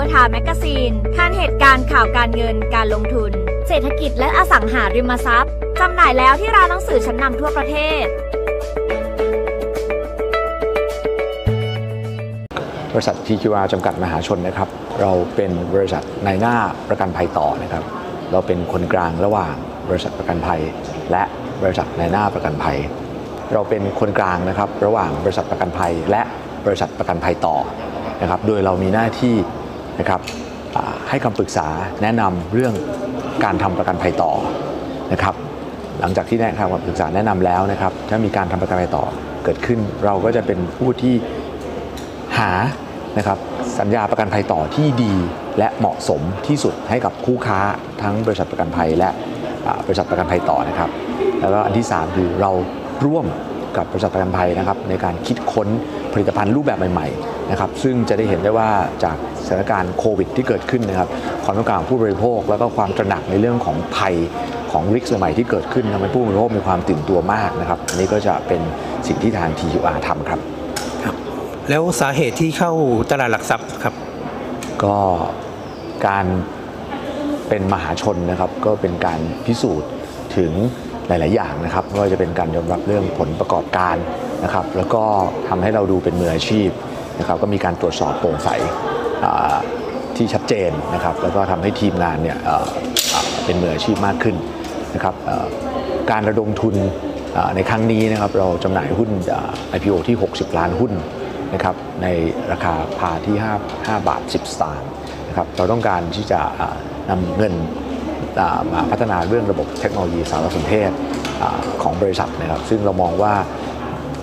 Power Time Magazine ทันเหตุการณ์ข่าวการเงินการลงทุน เศรษฐกิจและอสังหาริมทรัพย์จำหน่ายแล้วที่ร้านหนังสือชั้นนำทั่วประเทศ บริษัท TQR จำกัดมหาชนนะครับ เราเป็นบริษัทในหน้าประกันภัยต่อนะครับ เราเป็นคนกลางระหว่างบริษัทประกันภัย และบริษัทในหน้าประกันภัย เราเป็นคนกลางนะครับ ระหว่างบริษัทประกันภัย และบริษัทประกันภัยต่อนะครับ โดยเรามีหน้าที่ นะครับให้คำปรึกษาแนะนำเรื่องการทำประกันภัยต่อนะครับหลังจากที่ได้คำปรึกษาแนะนำแล้วนะครับถ้ามีการทำประกันภัยต่อเกิดขึ้น เราก็จะเป็นผู้ที่หานะครับสัญญาประกันภัยต่อที่ดีและเหมาะสมที่สุดให้กับคู่ค้าทั้งบริษัทประกันภัยและบริษัทประกันภัยต่อนะครับ แล้วก็อันที่ 3 คือเราร่วมกับบริษัทประกันภัยนะครับในการคิดค้น ผลิตภัณฑ์รูปแบบใหม่ๆนะครับซึ่งจะได้เห็นได้ว่าจากสถานการณ์โควิดที่เกิดขึ้นนะครับความต้องการของผู้บริโภค แล้วก็ความตระหนักในเรื่องของภัยของริกใหม่ๆที่เกิดขึ้นทำให้ผู้บริโภคมีความตื่นตัวมากนะครับอันนี้ก็จะเป็นสิ่งที่ทาง TQR ทำครับครับ แล้วสาเหตุที่เข้าตลาดหลักทรัพย์ครับ ก็การเป็นมหาชนนะครับก็เป็นการพิสูจน์ถึง หลาย ๆ อย่างนะครับไม่ว่าจะเป็นการยอมรับเรื่องผลประกอบการนะครับ แล้วก็ทำให้เราดูเป็นมืออาชีพนะครับ ก็มีการตรวจสอบโปร่งใสที่ชัดเจนนะครับ แล้วก็ทำให้ทีมงานเนี่ยเป็นมืออาชีพมากขึ้นนะครับการระดมทุนในครั้งนี้นะครับเราจำหน่ายหุ้น IPO ที่ 60 ล้านหุ้นนะครับในราคาพาที่ 5 5 บาท 10 สตางค์นะครับเราต้องการที่จะอ่านำเงิน พัฒนาเรื่องระบบเทคโนโลยีสารสนเทศอของบริษัทนะครับซึ่งเรามองว่า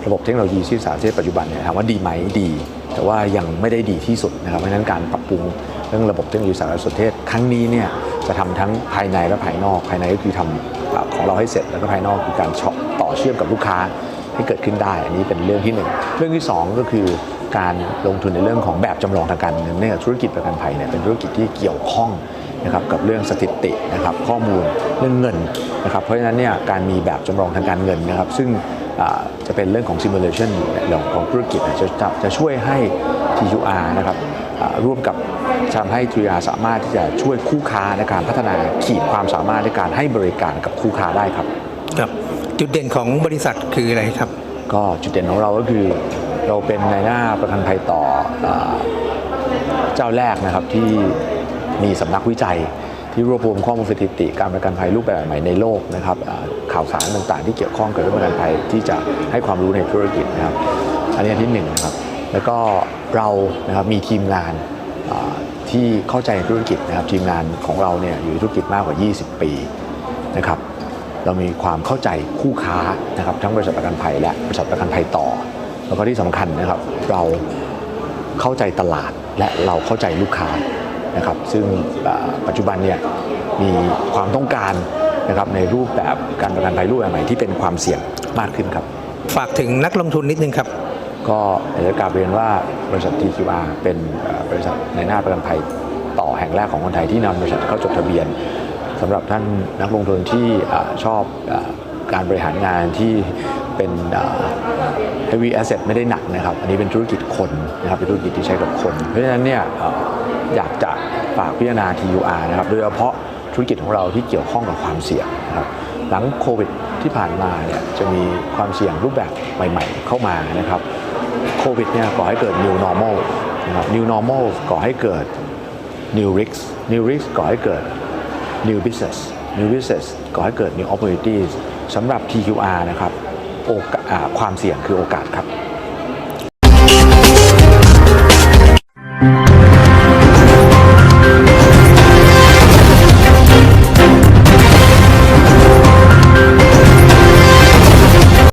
ระบบเทคโนโลยีที่สารสนเทศปัจจุบันเนี่ยถามว่าดีไหมดี แต่ว่ายังไม่ได้ดีที่สุดนะครับเพราะฉะนั้นการปรับปรุงเรื่องระบบเทคโนโลยีสารสนเทศครั้งนี้เนี่ยจะทำทั้งภายในและภายนอก ภายในก็คือทำอ่าของเราให้เสร็จแล้วก็ภายนอกคือการต่อเชื่อมกับลูกค้าให้เกิดขึ้นได้ อันนี้เป็นเรื่องที่หนึ่งเรื่องที่สองก็คือการลงทุนในเรื่องของแบบจำลองทางการเงินเนื่องจากธุรกิจประกันภัยเนี่ยเป็นธุรกิจที่เกี่ยวข้อง นะครับกับเรื่องสถิตินะครับข้อมูลเรื่องเงินนะครับเพราะฉะนั้นเนี่ยการมีแบบจำลองทางการเงินนะครับซึ่งอ่าจะเป็นเรื่องของ simulation เรื่องของธุรกิจเนี่ยจะจะจะช่วยให้ TUR นะครับอ่าร่วมกับทำให้ TUR สามารถที่จะช่วยคู่ค้าในการพัฒนาขีดความสามารถในการให้บริการกับคู่ค้าได้ครับครับจุดเด่นของบริษัทคืออะไรครับ ก็จุดเด่นของเราก็คือเราเป็นในหน้าประกันภัยต่อเอ่อเจ้าแรกนะครับที่ มีสำนักวิจัยที่รวบรวมข้อมูลสถิติ การประกันภัยรูปแบบใหม่ในโลกนะครับข่าวสารต่างๆ ที่เกี่ยวข้องกับเรื่องประกันภัยที่จะให้ความรู้ในธุรกิจนะครับ อันนี้อันที่หนึ่งนะครับแล้วก็เรานะครับมีทีมงานที่เข้าใจธุรกิจนะครับทีมงานของเราเนี่ยอยู่ในธุรกิจมากกว่า 20 ปีนะครับเรามีความเข้าใจคู่ค้านะครับทั้งบริษัทประกันภัยและบริษัทประกันภัยต่อ แล้วก็ที่สำคัญนะครับเราเข้าใจตลาดและเราเข้าใจลูกค้า นะครับซึ่งเอ่อปัจจุบันเนี่ยมีความต้องการนะครับในรูปแบบการประกันภัยรูปแบบใหม่ที่เป็นความเสี่ยงมากขึ้นครับ ฝากถึงนักลงทุนนิดนึงครับ ก็อยากจะกราบเรียนว่าบริษัท TQR เป็นเอ่อบริษัทในหน้าประกันภัยต่อแห่งแรกของคนไทยที่นำบริษัทเข้าจดทะเบียนสำหรับท่านนักลงทุนที่อ่าชอบอาการบริหารงานที่เป็นอ่า heavy asset ไม่ได้หนักนะครับ อันนี้เป็นธุรกิจคนนะครับเป็นธุรกิจที่ใช้กับคน เพราะฉะนั้นเนี่ยเอยากจะฝากพิจารณา TUR นะครับโดยเฉพาะธุรกิจของเราที่เกี่ยวข้องกับความเสี่ยงนะครับหลังโควิดที่ผ่านมาเนี่ยจะมีความเสี่ยงรูปแบบใหม่ ๆ เข้ามานะครับโควิดเนี่ยก่อให้เกิด new normal นะครับ new normal ก่อให้เกิด new Risk new Risk ก่อให้เกิด new business new business ก่อให้เกิด new opportunities สำหรับ TQR นะครับโอกาสความเสี่ยงคือโอกาสครับ